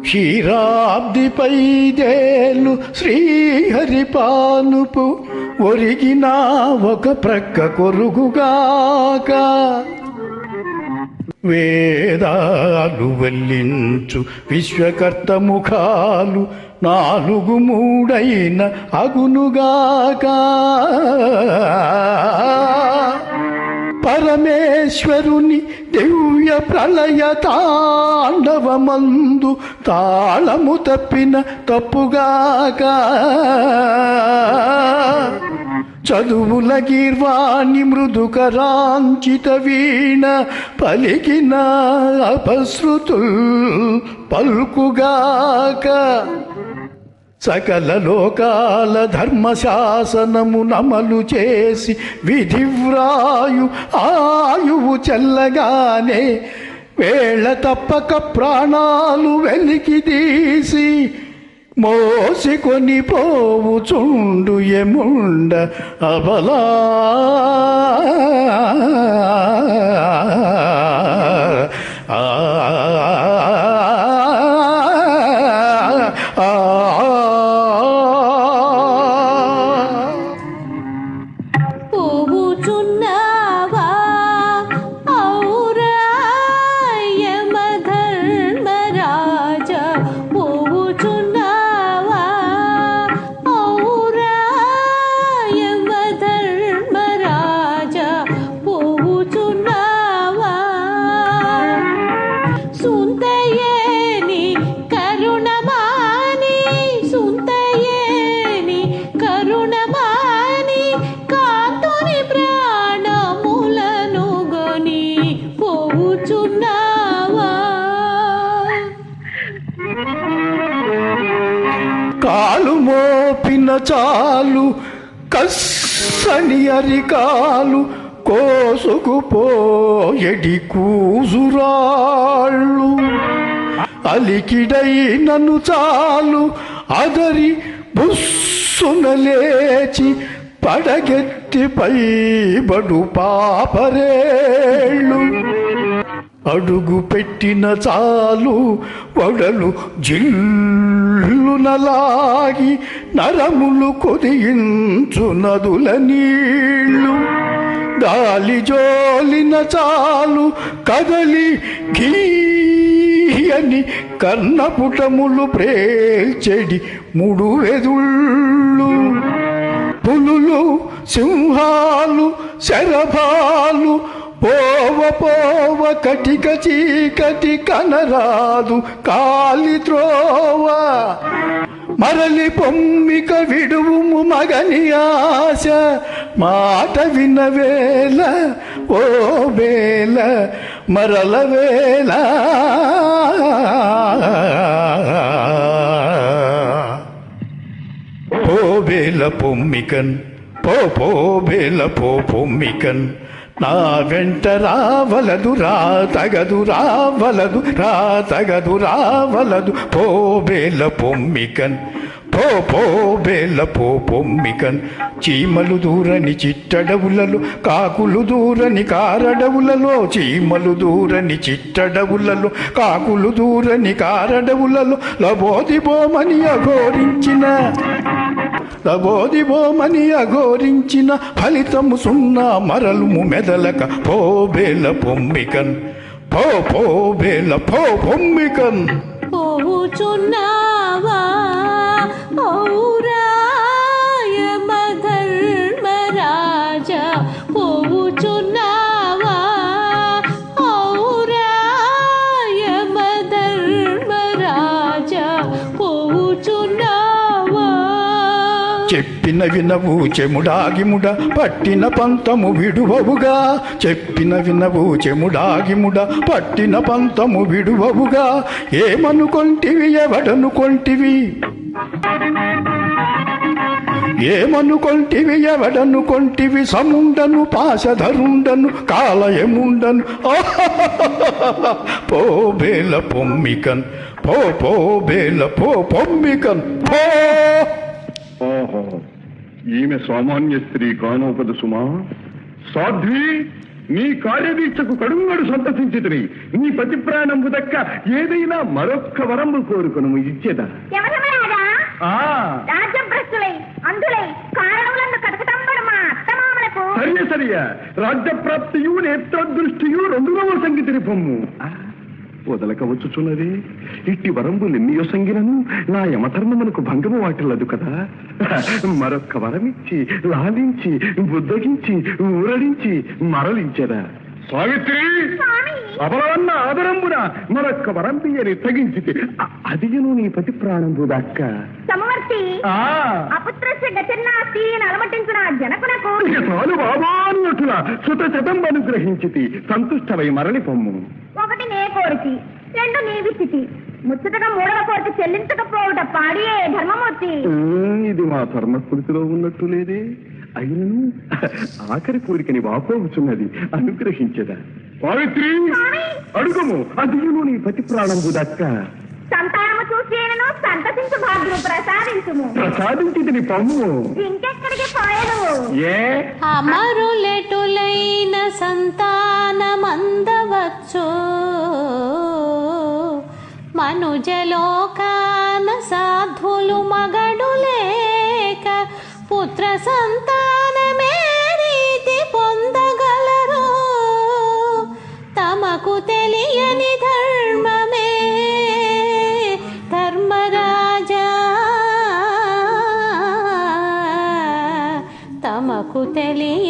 క్షీరాబ్దిపై దేలు శ్రీహరిపానుపు ఒరిగిన ఒక ప్రక్క కొరుగుగాక. వేదాలు వెల్లించు విశ్వకర్త ముఖాలు నాలుగు మూడైన అగునుగాక. పరమేశ్వరుని దివ్య ప్రళయ తాండవమందు తాళము తప్పిన తప్పుగాక. చదువుల గీర్వాణి మృదుకరాంచిత వీణ పలికిన అపశ్రుతుల్ పలుకుగాక. సకల లోకాల ధర్మశాసనము నమలు చేసి విధివ్రాయు ఆయువు చెల్లగానే వేళ తప్పక ప్రాణాలు వెలికి తీసి మోసికొని పోవుచుండు ఎముండ అబలా. చాలు కస్సని అరికాలు కోసుకుపోయడి కూజురాళ్ళు. అలికిడై నన్ను చాలు అదరి బుస్సున లేచి పడగెత్తిపై బడు పాపరేళ్ళు. అడుగు పెట్టిన చాలు వడలు నలాగి నరములు కొదియించు నదుల నీళ్ళు గాలి జోలిన చాలు కదలి గీయని కన్నపుటములు ప్రేల్చెడి ముడు వెదుళ్ళు. పులులు సింహాలు శరభాలు పోవ పోవ కటిక చీకటి కనరాదు కాలి త్రోవ. మరలి పొమ్మిక విడువుము మగని ఆశ. మాట వినవేల ఓ వేల మరల వేల పోబేల పొమ్మికన్ పో పో వేల పో పొమ్మికన్. నా వెంట రావలదు రా తగదు రావలదు రా తగదు రావలదు. పోబేల పొమ్మికన్ పో పోబేల పో పొమ్మికన్ చీమలు దూరని చిట్టడవులలో కాకులు దూరని కారడవులలో. చీమలు దూరని చిట్టడవులలో కాకులు దూరని కారడవులలో. లబోదిబోమని అఘోరించిన లబోదిబోమని అఘోరించిన ఫలితము సున్నా మరలుము మెదలక పోబేల పొమ్మికన్. పో పోబేల పో పొమ్మికన్. పోవుచున్నావా చెప్పిన వినవు చెముడాగిముడ పట్టిన పంతము విడువవుగా. చెప్పిన వినవు చెముడాగిముడ పట్టిన పంతము విడువవుగా. ఏమనుకొంటివి ఎవడనుకొంటివి? ఏమనుకొంటివి ఎవడనుకొంటివి? సముండను పాశధరుండను కాలయముండను. పో బేల పొమ్మికన్ పో పో బేల పో పొమ్మికన్ పో. ఈమె సామాన్య స్త్రీ కానోపద సుమా. సాధ్వి నీ కార్యదీక్షకు కడుంగడు సంతసించితిని. నీ పతి ప్రాణంబు దక్క ఏదైనా మరొక్క వరంబు కోరుకును ఇచ్చేదా? సరియ సరియ రాజ్య ప్రాప్తియు నేత్ర దృష్టియు రెండునవ సంగీతిని పొమ్ము. వదలక వచ్చుచున్నది ఇట్టి వరంబులు ఎన్నియో సంగినను నా యమధర్మమునకు భంగము వాటిల్లదు కదా. మరొక్క వరమిచ్చి లాలించి బుద్ధగించి ఊరడించి మరలించెదా. సావిత్రి! స్వామి! అబలవన్న ఆదరంబున మరొక్క వరంపియని తగించితే. అ- అదియును నీ పతి ప్రాణంబు దక్క. సమవర్తి అపుత్రస్య గతిర్నాస్తి అని అలమటించిన జనకునకు చాలు బాబా శతం అనుగ్రహించితి సంతుష్టమై మరలి పొమ్ము కోరిచి రెండు నీవిచ్చితి ముచ్చటగా మూడవ కోరిక చెల్లించకపోవుట పాడియే ధర్మమూర్తి? ఇది మా ధర్మస్మృతిలో ఉన్నట్టు లేదే. అయినను ఆఖరి కోరికని వాపోవచ్చున్నది అనుగ్రహించదా. సావిత్రి స్వామి! అడుగుము అదియును నీ పతి ప్రాణంబు దక్క. సంతానము చూసేనను సంతసించు భాగ్యము ప్రసాదించుము. ప్రసాదించిది నీ పమ్ము ఇంకెక్కడికి పోయదు? ఏ? అమరులెటులైన మనుజలోకాన సాధులు మగడు లేక పుత్ర సంతానమే రీతి పొందగలరు. తమకు తెలియని ధర్మమే ధర్మరాజా. తమకు తెలియ